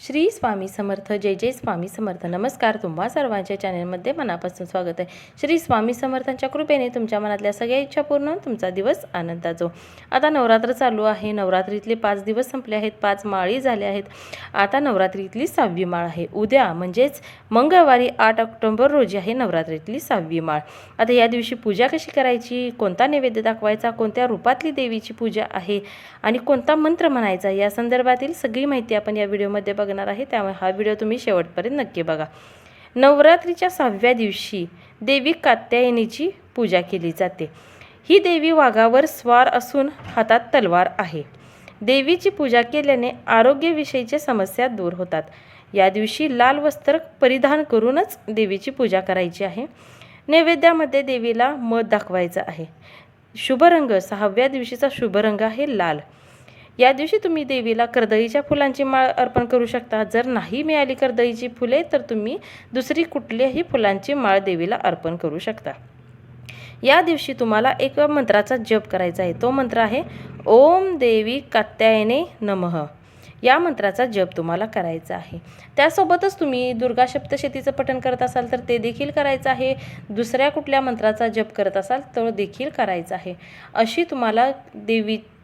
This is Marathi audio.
श्री स्वामी समर्थ जय जय स्वामी समर्थ. नमस्कार तुम्हा सर्वांच्या चॅनलमध्ये मनापासून स्वागत आहे. श्री स्वामी समर्थांच्या कृपेने तुमच्या मनातल्या सगळ्या इच्छा पूर्ण तुमचा दिवस आनंदाचो आता नवरात्र चालू आहे. नवरात्रीतले पाच दिवस संपले आहेत. पाच माळी झाल्या आहेत. आता नवरात्रीतली सहावी माळ आहे. उद्या म्हणजेच मंगळवारी आठ ऑक्टोंबर रोजी आहे नवरात्रीतली सहावी माळ. आता या दिवशी पूजा कशी करायची? कोणता नैवेद्य दाखवायचा? कोणत्या रूपातली देवीची पूजा आहे? आणि कोणता मंत्र म्हणायचा? या संदर्भातील सगळी माहिती आपण या व्हिडिओमध्ये बघणार आहे त्यामुळे हा व्हिडिओ तुम्ही शेवटपर्यंत नक्की बघा. नवरात्रीच्या सहाव्या दिवशी देवी कात्यायनीची पूजा केली जाते. ही देवी वाघावर स्वार असून हातात तलवार आहे. देवीची पूजा केल्याने आरोग्यविषयीच्या समस्या दूर होतात. या दिवशी लाल वस्त्र परिधान करूनच देवीची पूजा करायची आहे. नैवेद्यामध्ये देवीला मध दाखवायचं आहे. शुभ रंग सहाव्या दिवशीचा शुभ रंग आहे लाल. या दिवशी तुम्ही देवीला कर्दळीच्या फुलांची माळ अर्पण करू शकता. जर नाही मिळाली कर्दळीची फुले तर तुम्ही दुसरी कुठल्याही फुलांची माळ देवीला अर्पण करू शकता. या दिवशी तुम्हाला एक मंत्राचा जप करायचा आहे. तो मंत्र आहे ओम देवी कात्यायने नमः. या मंत्राचा जप तुम्हाला करायचा आहे. त्यासोबतच तुम्ही दुर्गा सप्तशतीचं पठण करत असाल तर ते देखील करायचं आहे. दुसऱ्या कुठल्या मंत्राचा जप करत असाल तो देखील करायचा आहे. अशी तुम्हाला देवी